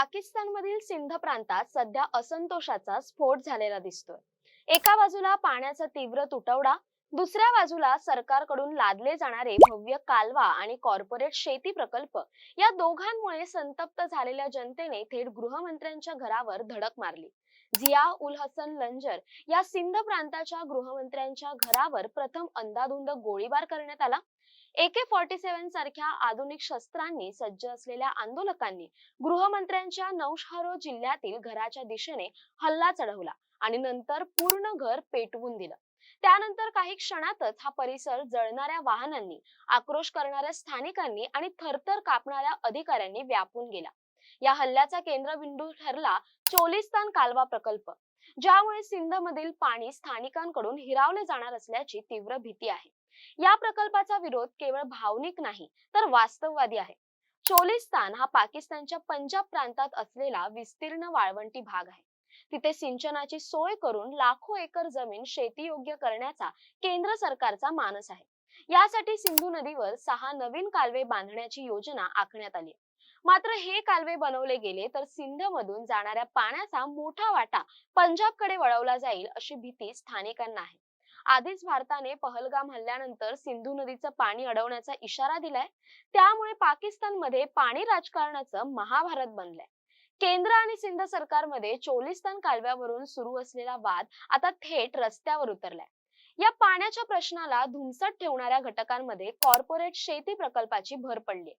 पाकिस्तानमधील सिंध प्रांतात सध्या असंतोषाचा स्फोट झालेला दिसतोय. एका बाजूला पाण्याचा तीव्र तुटवडा दुसऱ्या बाजूला सरकारकडून लादले जाणारे भव्य कालवा आणि कॉर्पोरेट शेती प्रकल्प या दोघांमुळे संतप्त झालेल्या जनतेने थेट गृहमंत्र्यांच्या घरावर धडक मारली. झिया उल हसन लंजर या सिंध प्रांताच्या गृहमंत्र्यांच्या घरावर प्रथम अंदाधुंद गोळीबार करण्यात आला. एके फॉर्टी सेव्हन सारख्या आधुनिक शस्त्रांनी सज्ज असलेल्या आंदोलकांनी गृहमंत्र्यांच्या नौशहरो जिल्ह्यातील घराच्या दिशेने हल्ला चढवला आणि नंतर पूर्ण घर पेटवून दिलं. त्यानंतर काही क्षणातच हा परिसर जळणाऱ्या वाहनांनी आक्रोश करणाऱ्या स्थानिकांनी आणि थरथर कापणाऱ्या अधिकाऱ्यांनी व्यापून गेला. या हल्ल्याचा केंद्रबिंदू ठरला चोलिस्तान कालवा प्रकल्प ज्यामुळे सिंध मधील पाणी स्थानिकांकडून हिरावले जाणार असल्याची तीव्र भीती आहे. या प्रकल्पाचा विरोध केवळ भावनिक नाही तर वास्तववादी आहे. चोलिस्तान हा पाकिस्तानच्या पंजाब प्रांतात असलेला विस्तीर्ण वाळवंटी भाग आहे. तिथे सिंचनाची सोय करून लाखो एकर जमीन शेतीयोग्य करण्याचा केंद्र सरकारचा मानस आहे. यासाठी सिंधू नदीवर सहा नवीन कालवे बांधण्याची योजना आखण्यात आली मात्र हे कालवे बनवले गेले तर सिंध मधून जाणाऱ्या पाण्याचा मोठा वाटा पंजाबकडे वळवला जाईल अशी भीती स्थानिकांना आहे. आधीच भारताने पहलगाम हल्ल्यानंतर सिंधू नदीचं पाणी अडवण्याचा इशारा दिलाय. त्यामुळे पाकिस्तानमध्ये पाणी राजकारणाचं महाभारत बनलंय. केंद्र आणि सिंध सरकारमध्ये चोलिस्तान कालव्यावरून सुरू असलेला वाद आता थेट रस्त्यावर उतरलाय. या पाण्याच्या प्रश्नाला धुमसट ठेवणाऱ्या घटकांमध्ये कॉर्पोरेट शेती प्रकल्पाची भर पडली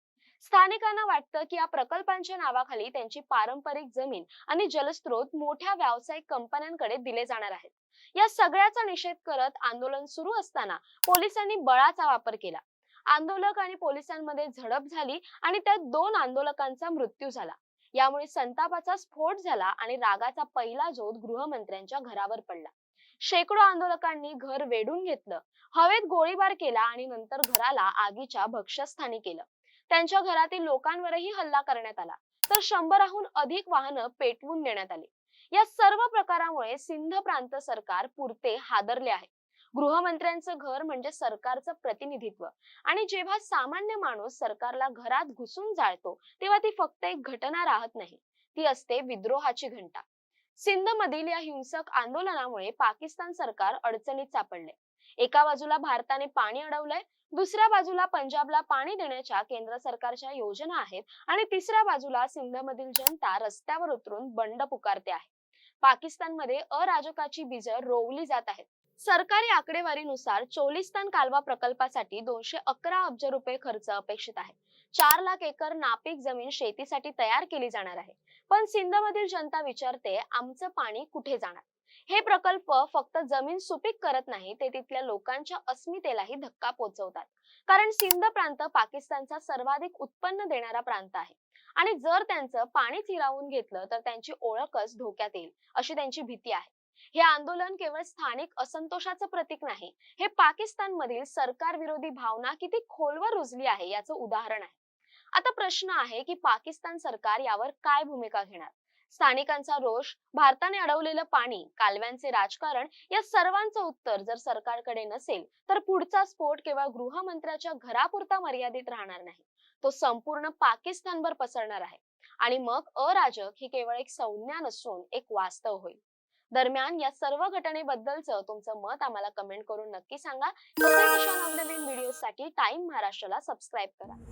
स्थानिकांना वाटतं की या प्रकल्पांच्या नावाखाली त्यांची पारंपरिक जमीन आणि जलस्रोत मोठ्या व्यावसायिक कंपन्यांकडे दिले जाणार आहेत. या सगळ्याचा निषेध करत आंदोलन सुरू असताना पोलिसांनी बळाचा वापर केला. आंदोलक आणि पोलिसांमध्ये झडप झाली आणि त्यात दोन आंदोलकांचा मृत्यू झाला. यामुळे संतापाचा स्फोट झाला आणि रागाचा पहिला जोत गृहमंत्र्यांच्या घरावर पडला. शेकडो आंदोलकांनी घर वेढून घेतलं हवेत गोळीबार केला आणि नंतर घराला आगीच्या भक्ष्यस्थानी केलं. त्यांच्या घरातील लोकांवरही हल्ला करण्यात आला तर शंभराहून अधिक वाहनं पेटवून देण्यात आली. या सर्व प्रकारामुळे सिंध प्रांत सरकार पुरते हादरले आहे. गृहमंत्र्यांचं घर म्हणजे सरकारचं प्रतिनिधित्व. आणि जेव्हा सामान्य माणूस सरकारला घरात घुसून जाळतो तेव्हा ती फक्त एक घटना राहत नाही. ती असते विद्रोहाची घंटा. सिंध मधील या हिंसक आंदोलनामुळे पाकिस्तान सरकार अडचणीत सापडले. एका बाजूला भारताने पाणी अडवलंय दुसऱ्या बाजूला पंजाबला पाणी देण्याच्या केंद्र सरकारच्या योजना आहेत आणि तिसऱ्या बाजूला सिंध मधील जनता रस्त्यावर उतरून बंड पुकारते आहे. पाकिस्तानमध्ये अराजकाची बीज रोवली जात आहेत सरकारी आकडेवारीनुसार चोलिस्तान कालवा प्रकल्पासाठी दोनशे अकरा अब्ज रुपये खर्च अपेक्षित आहे. चार लाख एकर नापीक जमीन शेतीसाठी तयार केली जाणार आहे. पण सिंध मधील जनता विचारते आमचं पाणी कुठे जाणार? हे प्रकल्प फक्त जमीन सुपीक करत नाही ते तिथल्या लोकांच्या अस्मितेलाही धक्का पोहोचवतात कारण सिंध प्रांत पाकिस्तानचा सर्वाधिक उत्पन्न देणारा प्रांत आहे. आणि जर त्यांचं पाणीच हिरावून घेतलं तर त्यांची ओळखच धोक्यात येईल अशी त्यांची भीती आहे. हे आंदोलन केवळ स्थानिक असंतोषाचं प्रतीक नाही हे पाकिस्तान मधील सरकार विरोधी भावना किती खोलवर रुजली आहे याचं उदाहरण आहे. आता प्रश्न आहे की पाकिस्तान सरकार यावर काय भूमिका घेणार? स्थानिकांचा रोष भारताने अडवलेलं पाणी कालव्यांचे राजकारण या सर्वांचं उत्तर जर सरकारकडे नसेल तर पुढचा स्फोट केवळ गृहमंत्र्याच्या घरापुरता मर्यादित राहणार नाही. तो संपूर्ण पाकिस्तानभर पसरणार आहे. आणि मग अराजक ही केवळ एक संज्ञा नसून एक वास्तव होईल. दरम्यान या सर्व घटनेबद्दलचं तुमचं मत आम्हाला कमेंट करून नक्की सांगा. नवीन अशा व्हिडिओसाठी टाइम महाराष्ट्राला सबस्क्राईब करा.